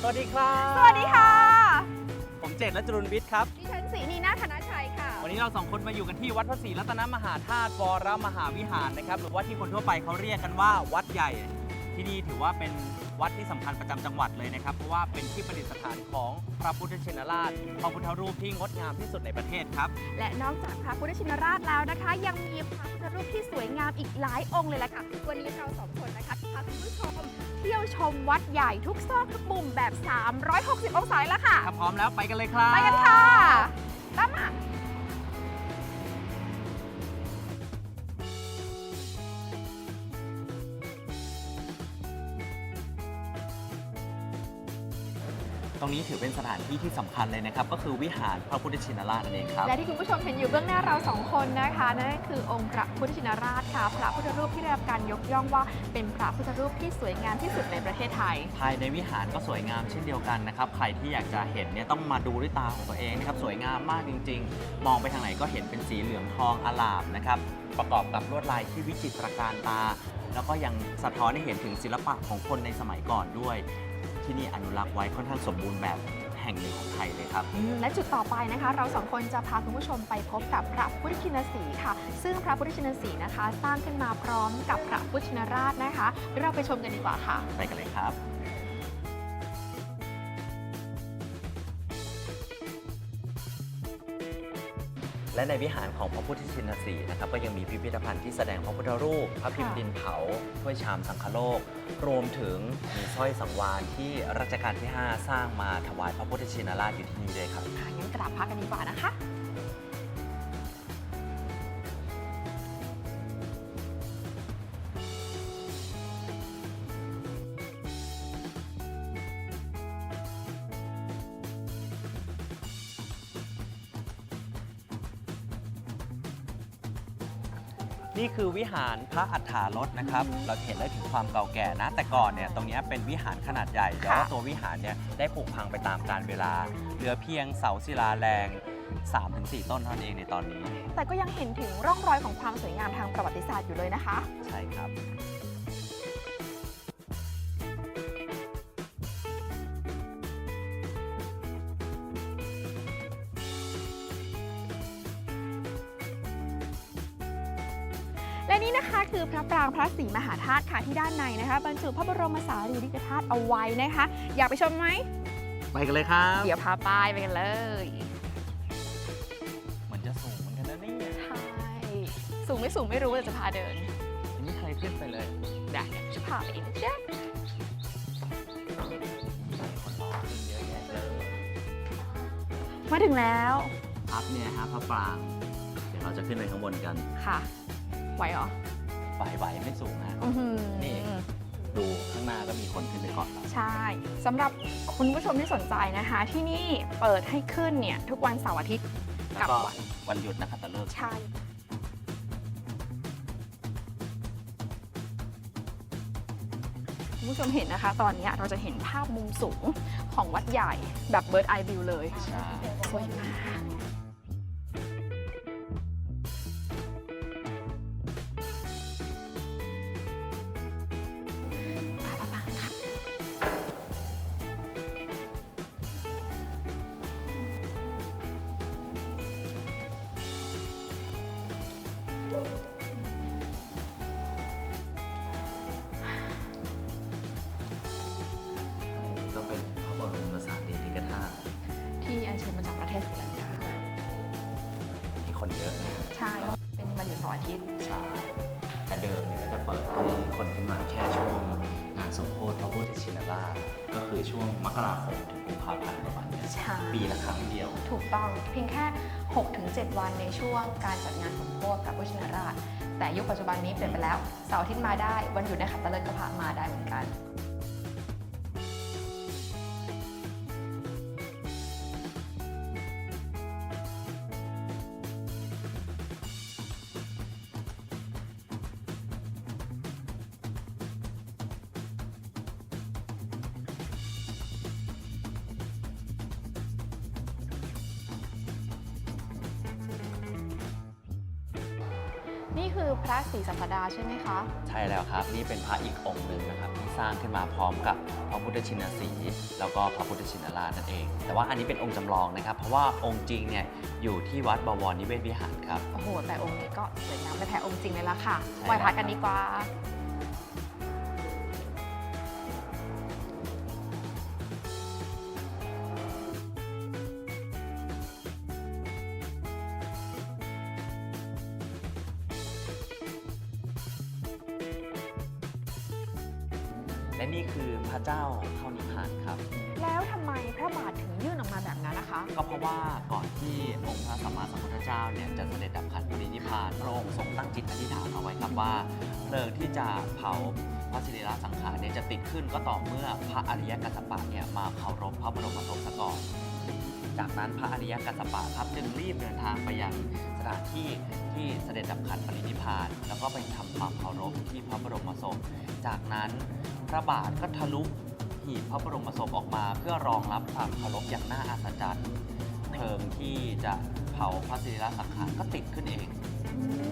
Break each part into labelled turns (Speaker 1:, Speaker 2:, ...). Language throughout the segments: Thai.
Speaker 1: สวัสดีครับ
Speaker 2: สวัสดีค่ะ
Speaker 1: ผมเจตและจรุนวิทย์ครับ
Speaker 2: ดิฉันสีนีนาธนชัยค่ะ
Speaker 1: วันนี้เราสองคนมาอยู่กันที่วัดพระศรีรัตนมหาธาตุวรมหาวิหารนะครับ หรือว่าที่คนทั่วไปเขาเรียกกันว่าวัดใหญ่ ที่นี่ถือว่าเป็นวัดที่สำคัญประจำจังหวัดเลยนะครับ เพราะว่าเป็นที่ประดิษฐานของพระพุทธชินราชพระพุทธรูปที่งดงามที่สุดในประเทศครับ
Speaker 2: และนอกจากพระพุทธชินราชแล้วนะคะ ยังมีพระพุทธรูปที่สวยงามอีกหลายองค์เลยล่ะค่ะวันนี้เราสองคนนะคะพาคุณผู้ชมเที่ยวชมวัดใหญ่ทุกซอกทุกมุมแบบ 360 องศาเลยละค่ะ
Speaker 1: ถ้าพร้อมแล้วไปกันเลยครับ
Speaker 2: ไปกันค่ะตามมา
Speaker 1: ตรงนี้ถือเป็นสถานที่ที่สำคัญเลยนะครับ ก็คือวิหารพระพุทธชินราชนั่นเองครับ
Speaker 2: และที่คุณผู้ชมเห็นอยู่เบื้องหน้าเราสองคนนะคะนั่นก็คือองค์พระพุทธชินราชค่ะ พระพุทธรูปที่ได้รับการยกย่องว่าเป็นพระพุทธรูปที่สวยงามที่สุดในประเทศไทย
Speaker 1: ภายในวิหารก็สวยงามเช่นเดียวกันนะครับ ใครที่อยากจะเห็นเนี่ยต้องมาดูด้วยตาของตัวเองนะครับ สวยงามมากจริง ๆ มองไปทางไหนก็เห็นเป็นสีเหลืองทองอลามนะครับ ประกอบกับลวดลายที่วิจิตรการตา แล้วก็ยังสะท้อนให้เห็นถึงศิลปะของคนในสมัยก่อนด้วย ที่นี่อนุรักษ์ไว้ค่อนข้างสมบูรณ์แบบแห่งหนึ่งของไทยเลยครับ
Speaker 2: และจุดต่อไปนะคะ เราสองคนจะพาคุณผู้ชมไปพบกับพระพุทธชินสีห์ค่ะ ซึ่งพระพุทธชินสีห์นะคะ สร้างขึ้นมาพร้อมกับพระพุทธชินราชนะคะเดี๋ยวเราไปชมกันดีกว่าค่ะ
Speaker 1: ไปกันเลยครับ และในวิหารของพระพุทธชินสีห์นะครับก็ยังมีพิพิธภัณฑ์ที่แสดงพระพุทธรูป พระพิมพ์ดินเผาถ้วยชามสังคโลก รวมถึงมีสร้อยสังวานที่รัชกาลที่ 5 สร้างมาถวายพระพุทธชินราชอยู่ที่นี่ด้วยครับ
Speaker 2: ค่ะงั้นกราบพระกันดีกว่านะคะ
Speaker 1: นี่คือวิหารพระอัฏฐารถนะครับ เราจะเห็นได้ถึงความเก่าแก่นะ แต่ก่อนเนี่ยตรงเนี้ยเป็นวิหารขนาดใหญ่แต่ว่าตัววิหารเนี่ยได้ผุพังไปตามกาลเวลา เหลือเพียงเสาศิลาแรง 3-4 ต้นเท่านั้นเองในตอนนี้
Speaker 2: แต่ก็ยังเห็นถึงร่องรอยของความสวยงามทางประวัติศาสตร์อยู่เลยนะคะ
Speaker 1: ใช่ครับ
Speaker 2: นี่นะคะคือพระปรางพระศรีมหาธาตุค่ะที่ด้านในนะคะบรรจุพระบรมสารีริกธาตุเอาไว้นะคะ อยากไปชมไหม
Speaker 1: ไปกันเลยครับ
Speaker 2: เดี๋ยวพาไปไปกันเลย
Speaker 1: เหมือนจะสูงเหมือนกันนะเนี่ย
Speaker 2: ใช่สูงไม่สูงไม่รู้แต่จะพาเดิน
Speaker 1: ยังไม่เคยขึ้นไปเลย
Speaker 2: ได้เดี๋ยวจะพาไปเองนะจ๊ะ
Speaker 1: คนรอขึ้นเยอะแยะเลย
Speaker 2: มาถึงแล้ว
Speaker 1: พับเนี่ยฮะพระปราง เดี๋ยวเราจะขึ้นไปข้างบนกัน
Speaker 2: ค่ะ ไหวเหรอ
Speaker 1: ไหวๆไม่สูงนะ
Speaker 2: อื้อหือ
Speaker 1: นี่ ดูข้างหน้าก็มีคนขึ้นไปก่อนเรา
Speaker 2: ใช่สำหรับคุณผู้ชมที่สนใจนะคะ ที่นี่เปิดให้ขึ้นเนี่ยทุกวันเสาร์อาทิตย์
Speaker 1: แล้ว
Speaker 2: กับ
Speaker 1: ก็
Speaker 2: วัน
Speaker 1: วันหยุดนะครับแต่เลิก
Speaker 2: ใช่ คุณผู้ชมเห็นนะคะ ตอนนี้เราจะเห็นภาพมุมสูงของวัดใหญ่แบบเบิร์ดไอวิวเลย
Speaker 1: ใช่
Speaker 2: สวยมาก ป
Speaker 1: ระ
Speaker 2: เทศศรีลังกา
Speaker 1: ที่คนเยอะนะ
Speaker 2: ใช่เป็นวันหยุดเสาร์อาทิตย์
Speaker 1: ใช่แต่เดิมเนี่ยก็จะเปิดให้คนขึ้นมาแค่ช่วงงานสมโภชพระพุทธชินราชก็คือช่วงมกราคมถึงกุมภาพันธ์ประมาณเนี้ย
Speaker 2: ใช่
Speaker 1: ปีละครั้งเดียว
Speaker 2: ถูกต้องเพียงแค่ 6-7 วันในช่วงการจัดงานสมโภชกับพุทธชินราช แต่ยุคปัจจุบันนี้เปลี่ยนไปแล้วเสาร์อาทิตย์มาได้วันหยุดในขัตฤกษ์ก็พามาได้เหมือนกัน นี่คือพระศรีสัปดาใช่ไหมคะ
Speaker 1: ใช่แล้วครับ นี่เป็นพระอีกองค์หนึ่งนะครับที่สร้างขึ้นมาพร้อมกับพระพุทธชินสีห์แล้วก็พระพุทธชินราชนั่นเอง แต่ว่าอันนี้เป็นองค์จำลองนะครับ เพราะว่าองค์จริงเนี่ยอยู่ที่วัดบวรนิเวศวิหารครับ
Speaker 2: โอ้โห แต่องค์นี้ก็สวยงามไม่แพ้องค์จริงเลยล่ะค่ะ
Speaker 1: ใช่
Speaker 2: ไหว้พระกันดีกว่า
Speaker 1: และนี่คือพระเจ้าเข้านิพพานครับ
Speaker 2: แล้วทำไมพระบาทถึงยื่นออกมาแบบนั้นนะคะ
Speaker 1: ก็เพราะว่าก่อนที่องค์พระสัมมาสัมพุทธเจ้าเนี่ยจะเสด็จดับขันปรินิพพานพระองค์ทรงตั้งจิตอธิษฐานเอาไว้ครับว่าเพลิงที่จะเผาพระสิริราชสังขารเนี่ยจะติดขึ้นก็ต่อเมื่อพระอริยกัสสปะเนี่ยมาเคารพพระบรมศพซะก่อน จากนั้นพระอริยกัสสปะครับจึงรีบเดินทางไปยังสถานที่ที่เสด็จดับขันปรินิพพาน แล้วก็ไปทำความเคารพที่พระบรมศพ จากนั้นพระบาทก็ทะลุหีบพระบรมศพออกมา เพื่อรองรับความเคารพอย่างน่าอัศจรรย์เพลิงที่จะเผาพระศิริราสังขารก็ติดขึ้นเอง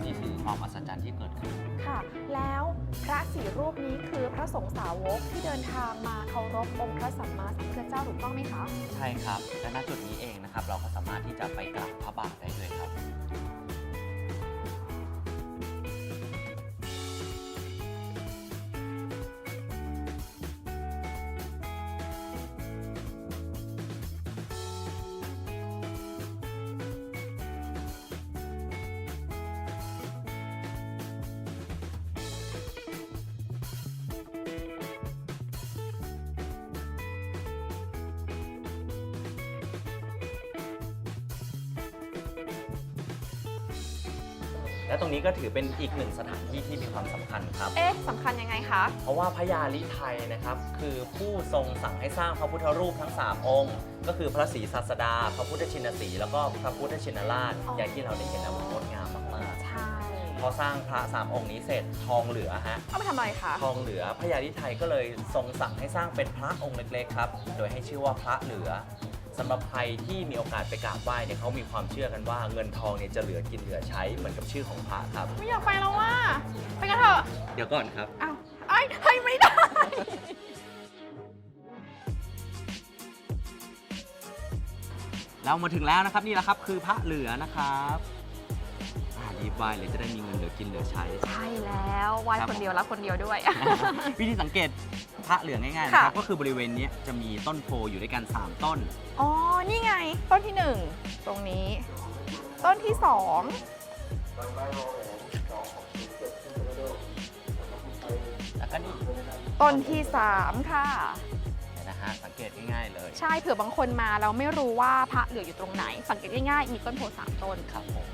Speaker 1: นี่คือความอัศจรรย์ที่เกิดขึ้น
Speaker 2: ค่ะ แล้วพระสี่รูปนี้คือพระสงฆ์สาวกที่เดินทางมาเคารพองค์พระสัมมาสัมพุทธเจ้าถูกต้องไหมคะ
Speaker 1: ใช่ครับ และณจุดนี้เองนะครับ เราก็สามารถที่จะไปกราบพระบาทได้ด้วยครับ และตรงนี้ก็ถือเป็นอีกหนึ่งสถานที่ที่มีความสำคัญครับ
Speaker 2: เอ๊ะสำคัญยังไงคะ
Speaker 1: เพราะว่าพระยาลิไทยนะครับ คือผู้ทรงสั่งให้สร้างพระพุทธรูปทั้ง 3 องค์ ก็คือพระศรีสัสดา พระพุทธชินสีห์แล้วก็พระพุทธชินราช
Speaker 2: อ๋อ
Speaker 1: อย่างที่เราได้เห็นแล้วมันงดงามมาก
Speaker 2: ใช่
Speaker 1: ๆพอสร้างพระสามองค์นี้เสร็จทองเหลือฮะ
Speaker 2: เอาไปทำอะไรคะ
Speaker 1: ทองเหลือพระยาลิไทยก็เลยทรงสั่งให้สร้างเป็นพระองค์เล็กๆครับโดยให้ชื่อว่าพระเหลือ สำหรับใครที่มีโอกาสไปกราบไหว้เนี่ยเขามีความเชื่อกันว่าเงินทองเนี่ยจะเหลือกินเหลือใช้เหมือนกับชื่อของพระครับ
Speaker 2: ไม่อยากไปแล้วว่า ไปกันเถอะ
Speaker 1: เดี๋ยวก่อนครับ
Speaker 2: อ้าวไอ้ให้ไม่ได้
Speaker 1: เรามาถึงแล้วนะครับนี่แหละครับคือพระเหลือนะครับอ่ารีบไหว้เลยจะได้มีเงินเหลือกินเหลือใช้
Speaker 2: ใช่แล้วไหว้
Speaker 1: ครับ
Speaker 2: คนเดียวรับคนเดียวด้วย
Speaker 1: วิธีสังเกต พระเหลืองง่ายๆนะครับ
Speaker 2: ค่ะ
Speaker 1: ก็คือบริเวณเนี้ยจะมีต้นโพอยู่ด้วยกัน 3 ต้น
Speaker 2: อ๋อ นี่ไง ต้นที่หนึ่งตรงนี้ ต้นที่สอง
Speaker 1: แล้วก็นี่
Speaker 2: ต้นที่สามค่ะ
Speaker 1: เนี่ยนะฮะสังเกตง่ายๆเลย
Speaker 2: ใช่เผื่อบางคนมาเราไม่รู้ว่าพระเหลืออยู่ตรงไหน สังเกตง่ายๆมีต้นโพสามต้น
Speaker 1: ครับผม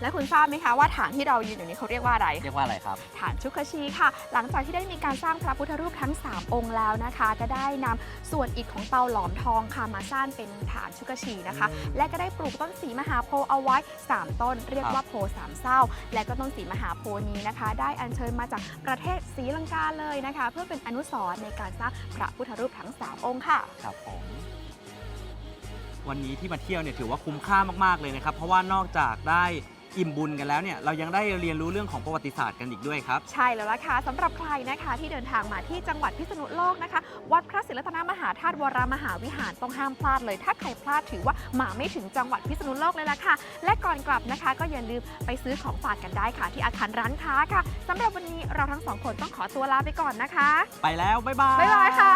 Speaker 2: และคุณทราบไหมคะว่าฐานที่เรายืนอยู่นี้เขาเรียกว่าอะไร
Speaker 1: เรียกว่าอะไรครับ
Speaker 2: ฐานชุกชีค่ะ หลังจากที่ได้มีการสร้างพระพุทธรูปทั้ง 3 องค์แล้วนะคะ ก็ได้นำส่วนอิฐของเตาหลอมทองค่ะมาสร้างเป็นฐานชุกชีนะคะ
Speaker 1: อืม
Speaker 2: และก็ได้ปลูกต้นสีมหาโพธิ์เอาไว้ 3 ต้น เรียกว่าโพธิ์สามเศร้า และก็ต้นสีมหาโพธิ์นี้นะคะ ได้อัญเชิญมาจากประเทศศรีลังกาเลยนะคะ เพื่อเป็นอนุสรณ์ในการสร้างพระพุทธรูปทั้ง 3 องค์ค่ะ
Speaker 1: ครับผมวันนี้ที่มาเที่ยวเนี่ยถือว่าคุ้มค่ามาก ๆ เลยนะครับ เพราะว่านอกจากได้ อิ่มบุญกันแล้วเนี่ยเรายังได้เรียนรู้เรื่องของประวัติศาสตร์กันอีกด้วยครับ
Speaker 2: ใช่แล้วล่ะค่ะสำหรับใครนะคะที่เดินทางมาที่จังหวัดพิษณุโลกนะคะ วัดพระศิลรัตนมหาธาตุวรมหาวิหารต้องห้ามพลาดเลย ถ้าใครพลาดถือว่ามาไม่ถึงจังหวัดพิษณุโลกเลยล่ะค่ะ และก่อนกลับนะคะ ก็อย่าลืมไปซื้อของฝากกันได้ค่ะ ที่อาคารร้านค้าค่ะสำหรับวันนี้เราทั้งสองคนต้องขอตัวลาไปก่อนนะคะ
Speaker 1: ไปแล้วบ๊ายบาย
Speaker 2: บ๊ายบายค่ะ